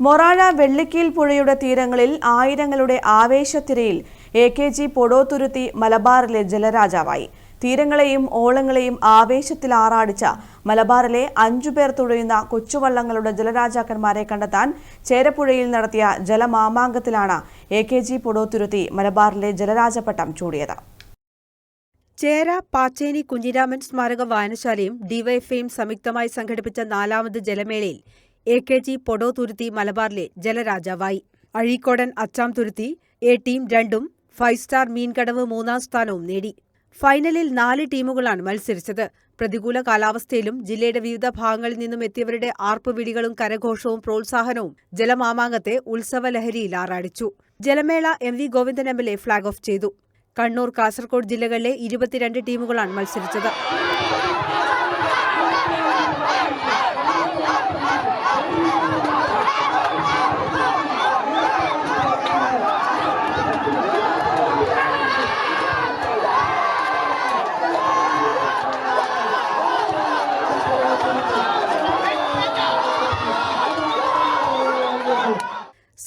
മൊറാഴ വെള്ളിക്കീൽ പുഴയുടെ തീരങ്ങളിൽ ആയിരങ്ങളുടെ ആവേശത്തിരയിൽ എ കെ ജി പൊടോത്തുരുത്തി മലബാറിലെ ജലരാജാവായി. തീരങ്ങളെയും ഓളങ്ങളെയും ആവേശത്തിൽ ആറാടിച്ച മലബാറിലെ അഞ്ചു പേർ തുഴയുന്ന കൊച്ചുവള്ളങ്ങളുടെ ജലരാജാക്കന്മാരെ കണ്ടെത്താൻ ചേരപ്പുഴയിൽ നടത്തിയ ജലമാമാങ്കത്തിലാണ് എ കെ ജി പൊടോത്തുരുത്തി മലബാറിലെ ജലരാജപട്ടം ചൂടിയത്. ചേര പാച്ചേനി കുഞ്ഞിരാമൻ സ്മാരക വായനശാലയും ഡിവൈഎഫ്ഐയും സംയുക്തമായി സംഘടിപ്പിച്ച നാലാമത് ജലമേളയിൽ എ കെ ജി പൊടോതുരുത്തി മലബാറിലെ ജലരാജാവായി. അഴീക്കോടൻ അച്ചാം തുരുത്തി എ ടീം രണ്ടും ഫൈവ് സ്റ്റാർ മീൻകടവ് മൂന്നാം സ്ഥാനവും നേടി. ഫൈനലിൽ നാല് ടീമുകളാണ് മത്സരിച്ചത്. പ്രതികൂല കാലാവസ്ഥയിലും ജില്ലയുടെ വിവിധ ഭാഗങ്ങളിൽ നിന്നും എത്തിയവരുടെ ആർപ്പുവിളികളും കരഘോഷവും പ്രോത്സാഹനവും ജലമാമാങ്കത്തെ ഉത്സവലഹരിയിൽ ആറാടിച്ചു. ജലമേള M V Govindan M L A flag off ചെയ്തു. കണ്ണൂർ കാസർഗോഡ് ജില്ലകളിലെ ഇരുപത്തിരണ്ട് ടീമുകളാണ് മത്സരിച്ചത്.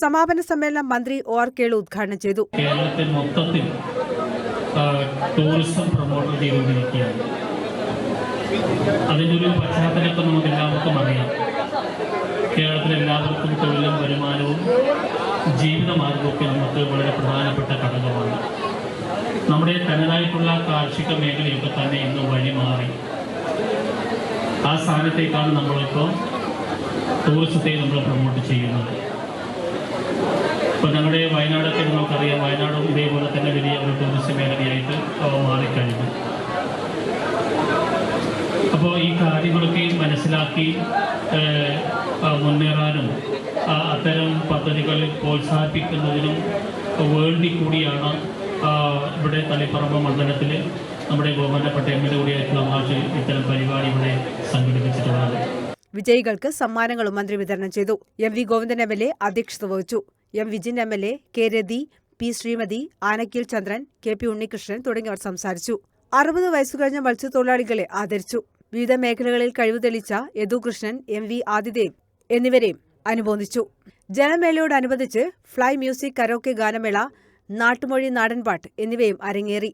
സമാപന സമ്മേളനം മന്ത്രി ഒ ആർ കേളു ഉദ്ഘാടനം ചെയ്തു. കേരളത്തിൽ മൊത്തത്തിൽ ടൂറിസം പ്രൊമോട്ട് ചെയ്തുകൊണ്ടിരിക്കുകയാണ്. അതിന്റെ ഒരു പശ്ചാത്തലത്തിൽ നമുക്ക് എല്ലാവർക്കും അറിയാം. കേരളത്തിൽ എല്ലാവർക്കും തൊഴിലും വരുമാനവും ജീവിതമാർഗമൊക്കെ നമുക്ക് വളരെ പ്രധാനപ്പെട്ട ഘടകമാണ്. നമ്മുടെ തനതായിട്ടുള്ള കാർഷിക മേഖലയൊക്കെ തന്നെ ഇന്ന് വഴിമാറി. ആ സ്ഥാനത്തേക്കാണ് നമ്മളിപ്പോൾ ടൂറിസത്തെ നമ്മൾ പ്രൊമോട്ട് ചെയ്യുന്നത്. ഇപ്പോൾ നമ്മുടെ വയനാടൊക്കെ നമുക്കറിയാം വയനാടും ഇതേപോലെ തന്നെ വലിയ ഒരു ടൂറിസ്റ്റ് മേഖലയായിട്ട് അവ മാറിക്കഴിഞ്ഞു. അപ്പോൾ ഈ കാര്യങ്ങളൊക്കെ മനസ്സിലാക്കി മുന്നേറാനും അത്തരം പദ്ധതികൾ പ്രോത്സാഹിപ്പിക്കുന്നതിനും വേണ്ടി കൂടിയാണ് ഇവിടെ തളിപ്പറമ്പ് മണ്ഡലത്തിൽ നമ്മുടെ ബഹുമാനപ്പെട്ട എം എൽ എ കൂടിയായിട്ടുള്ള മാഷ് ഇത്തരം പരിപാടി ഇവിടെ സംഘടിപ്പിച്ചിട്ടുള്ളത്. വിജയികൾക്ക് സമ്മാനങ്ങളും മന്ത്രി വിതരണം ചെയ്തു. M V Govindan M L A അധ്യക്ഷത വഹിച്ചു. M Vijin M L A K Rathi P Sreemathi Anakkeel Chandran K P Unnikrishnan തുടങ്ങിയവർ സംസാരിച്ചു. അറുപത് വയസ്സുകഴിഞ്ഞ മത്സ്യത്തൊഴിലാളികളെ ആദരിച്ചു. വിവിധ മേഖലകളിൽ കഴിവ് തെളിച്ച യദു കൃഷ്ണൻ എം വി ആദിദേവ് എന്നിവരെയും അനുബോധിച്ചു. ജലമേളയോടനുബന്ധിച്ച് ഫ്ലൈ മ്യൂസിക് കരോക്കെ ഗാനമേള നാട്ടുമൊഴി നാടൻപാട്ട് എന്നിവയും അരങ്ങേറി.